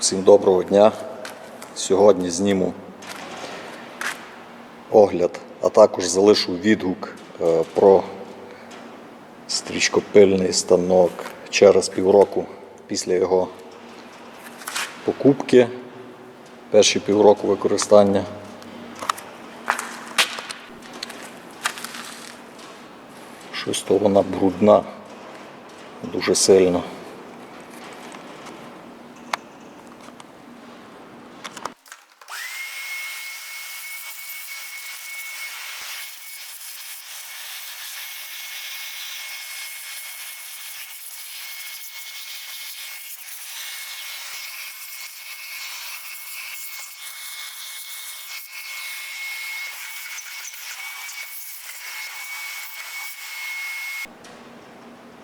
Всім доброго дня. Сьогодні зніму огляд, а також залишу відгук е, про стрічкопильний станок через півроку після його покупки, перші півроку використання. Щось то вона брудна дуже сильно.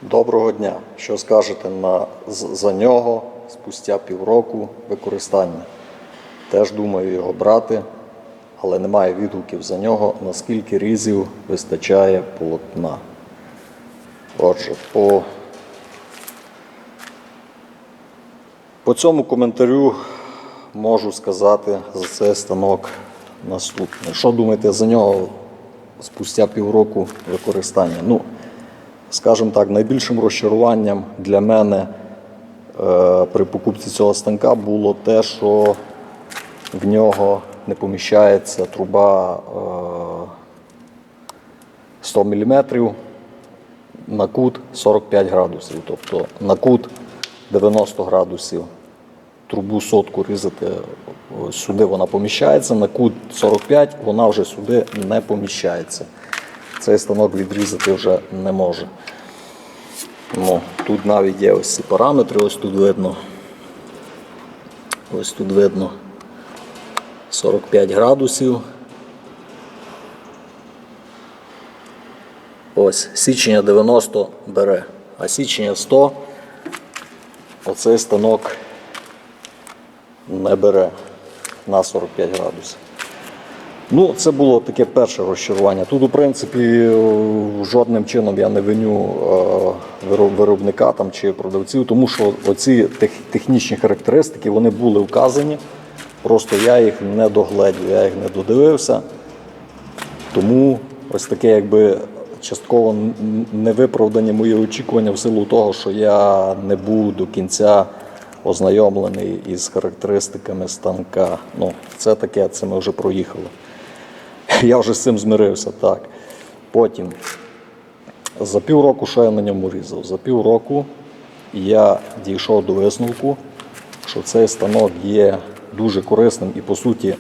Доброго дня. Що скажете на, за нього спустя півроку використання? Теж думаю його брати, але немає відгуків за нього, наскільки різів вистачає полотна. Отже, по, по цьому коментарю можу сказати за цей станок наступне. Що думаєте за нього спустя півроку використання? Ну, скажімо так, найбільшим розчаруванням для мене е, при покупці цього станка було те, що в нього не поміщається труба е, 100 мм на кут 45 градусів. Тобто на кут 90 градусів трубу сотку різати сюди вона поміщається, на кут 45 вона вже сюди не поміщається. Цей станок відрізати вже не може. Ну, тут навіть є ось ці параметри, ось тут видно. Ось тут видно 45 градусів. Ось січення 90 бере, а січення 100 оцей станок не бере на 45 градусів. Ну, це було таке перше розчарування. Тут, у принципі, жодним чином я не виню е, виробника там, чи продавців, тому що оці технічні характеристики вони були вказані. Просто я їх не догледів, я їх не додивився. Тому ось таке, якби частково невиправдані мої очікування в силу того, що я не був до кінця ознайомлений із характеристиками станка. Ну, це таке, це ми вже проїхали. Я вже з цим змирився, так. Потім, за півроку, що я на ньому різав? За півроку я дійшов до висновку, що цей станок є дуже корисним і, по суті,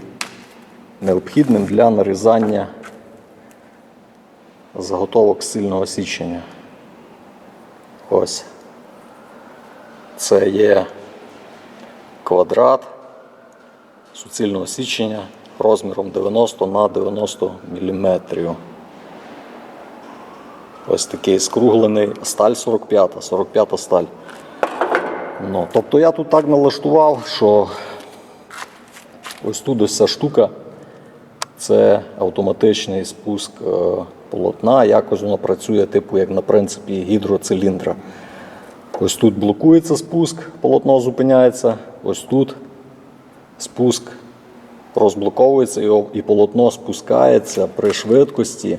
необхідним для нарізання заготовок сильного січення. Ось. Це є квадрат суцільного січення розміром 90 на 90 мм. Ось такий скруглений сталь 45, 45 сталь. Ну, тобто я тут так налаштував, що ось тут ось ця штука це автоматичний спуск е, полотна. Якось воно працює, типу, як на принципі гідроциліндра. Ось тут блокується спуск, полотно зупиняється. Ось тут спуск розблоковується і, полотно спускається при швидкості,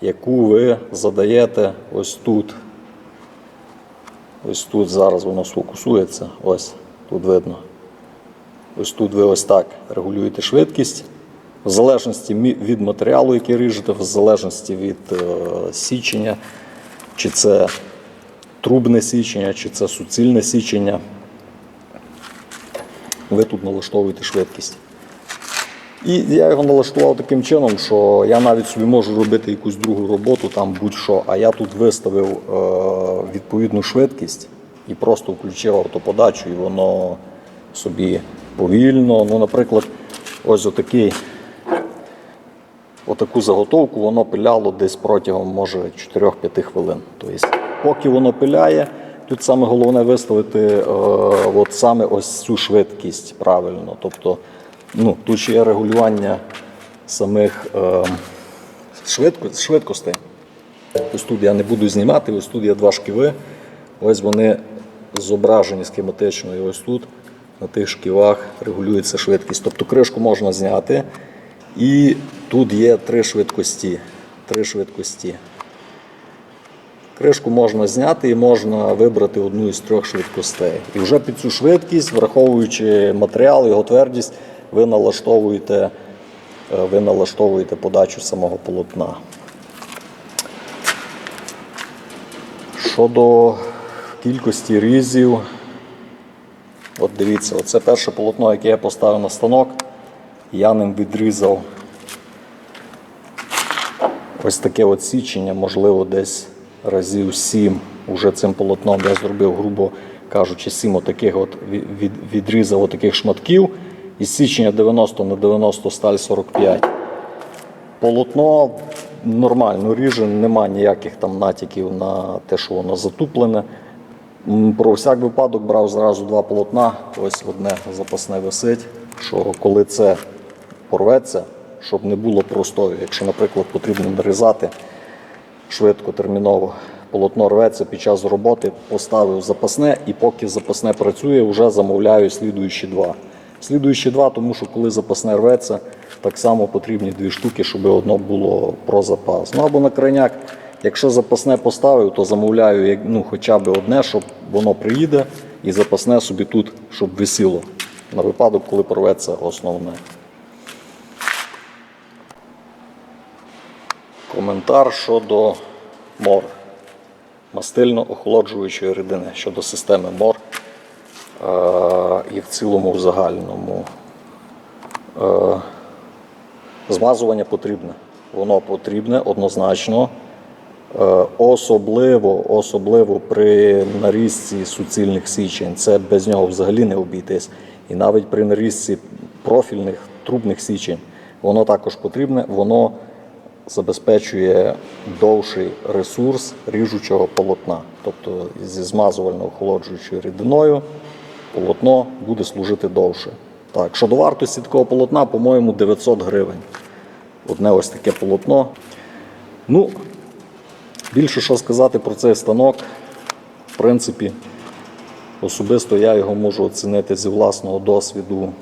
яку ви задаєте ось тут. Ось тут зараз воно сфокусується. Ось тут видно. Ось тут ви ось так регулюєте швидкість. В залежності від матеріалу, який ріжете, в залежності від е, січення, чи це трубне січення, чи це суцільне січення. Ви тут налаштовуєте швидкість. І я його налаштував таким чином, що я навіть собі можу робити якусь другу роботу, там будь-що, а я тут виставив е, відповідну швидкість і просто включив автоподачу, і воно собі повільно. Ну, наприклад, ось отакий, отаку заготовку воно пиляло десь протягом може 4-5 хвилин. Тобто, поки воно пиляє, тут саме головне виставити е, от саме ось цю швидкість правильно. Тобто, ну, тут ще є регулювання самих е, швидко, швидкостей. Ось тут я не буду знімати, ось тут є два шківи. Ось вони зображені схематично. І ось тут на тих шківах регулюється швидкість. Тобто кришку можна зняти. І тут є три швидкості. Три швидкості. Кришку можна зняти і можна вибрати одну із трьох швидкостей. І вже під цю швидкість, враховуючи матеріал, його твердість, ви налаштовуєте, е, ви налаштовуєте подачу самого полотна. Щодо кількості різів, от дивіться, оце перше полотно, яке я поставив на станок, я ним відрізав ось таке от січення, можливо, десь разів сім. Уже цим полотном я зробив, грубо кажучи, сім отаких от від, від- відрізав отаких шматків. Із січення 90 на 90 сталь 45. Полотно нормально ріже, нема ніяких там натяків на те, що воно затуплене. Про всяк випадок брав зразу два полотна. Ось одне запасне висить, що коли це порветься, щоб не було простою. Якщо, наприклад, потрібно нарізати швидко, терміново, полотно рветься під час роботи, поставив запасне і поки запасне працює, вже замовляю слідуючі два. Слідуючі два, тому що коли запасне рветься, так само потрібні дві штуки, щоб одно було про запас. Ну або на крайняк, якщо запасне поставив, то замовляю ну, хоча б одне, щоб воно приїде, і запасне собі тут, щоб висіло. На випадок, коли порветься основне. Коментар щодо МОР мастильно-охолоджуючої рідини щодо системи МОР е, і в цілому в загальному. Е, Змазування потрібне. Воно потрібне однозначно. Е, Особливо, особливо при нарізці суцільних січень. Це без нього взагалі не обійтись. І навіть при нарізці профільних трубних січень воно також потрібне. Воно забезпечує довший ресурс ріжучого полотна. Тобто зі змазувально-охолоджуючою рідиною полотно буде служити довше. Так, щодо вартості такого полотна, по-моєму, 900 гривень. Одне ось таке полотно. Ну, більше що сказати про цей станок. В принципі, особисто я його можу оцінити зі власного досвіду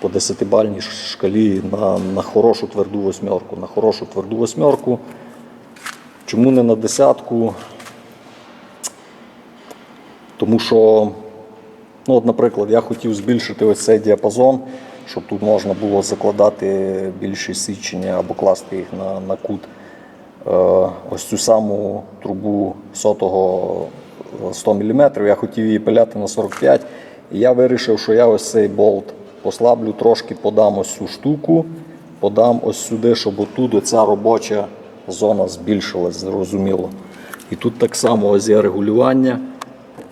по 10-бальній шкалі на, на хорошу тверду восьмерку. На хорошу тверду восьмерку. Чому не на десятку? Тому що, ну, от, наприклад, я хотів збільшити ось цей діапазон, щоб тут можна було закладати більші січення або класти їх на, на кут. Е, ось цю саму трубу сотого е, 100 мм, я хотів її пиляти на 45 і я вирішив, що я ось цей болт послаблю, трошки подам ось цю штуку, подам ось сюди, щоб отут оця робоча зона збільшилась, зрозуміло. І тут так само ось є регулювання.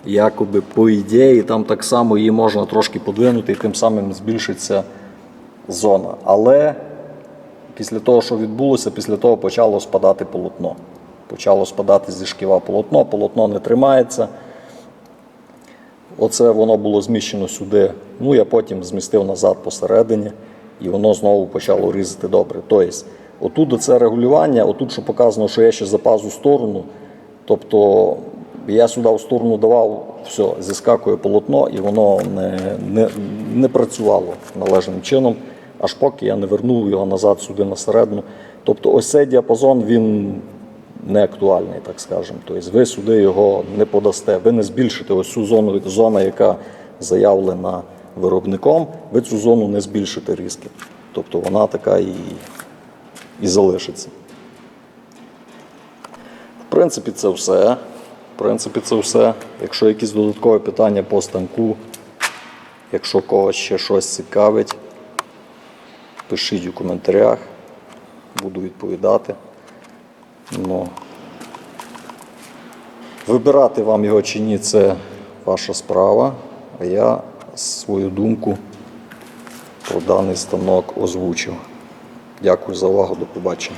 Якоби по ідеї, там так само її можна трошки подвинути і тим самим збільшиться зона. Але після того, що відбулося, після того почало спадати полотно. Почало спадати зі шківа полотно, полотно не тримається. Оце воно було зміщено сюди. Ну, я потім змістив назад посередині, і воно знову почало різати добре. Тобто, отут оце регулювання, отут, що показано, що я ще запазу сторону. Тобто я сюди в сторону давав, все, зіскакує полотно, і воно не, не, не працювало належним чином, аж поки я не вернув його назад сюди на середину. Тобто, ось цей діапазон він не актуальний, так скажемо. Тобто ви сюди його не подасте, ви не збільшите ось цю зону, зона, яка заявлена виробником, ви цю зону не збільшите різки. Тобто вона така і, і залишиться. В принципі, це все. Принципі, це все. Якщо якісь додаткові питання по станку, якщо когось ще щось цікавить, пишіть у коментарях, буду відповідати. Ну, вибирати вам його чи ні, це ваша справа. А я свою думку про даний станок озвучив. Дякую за увагу, до побачення.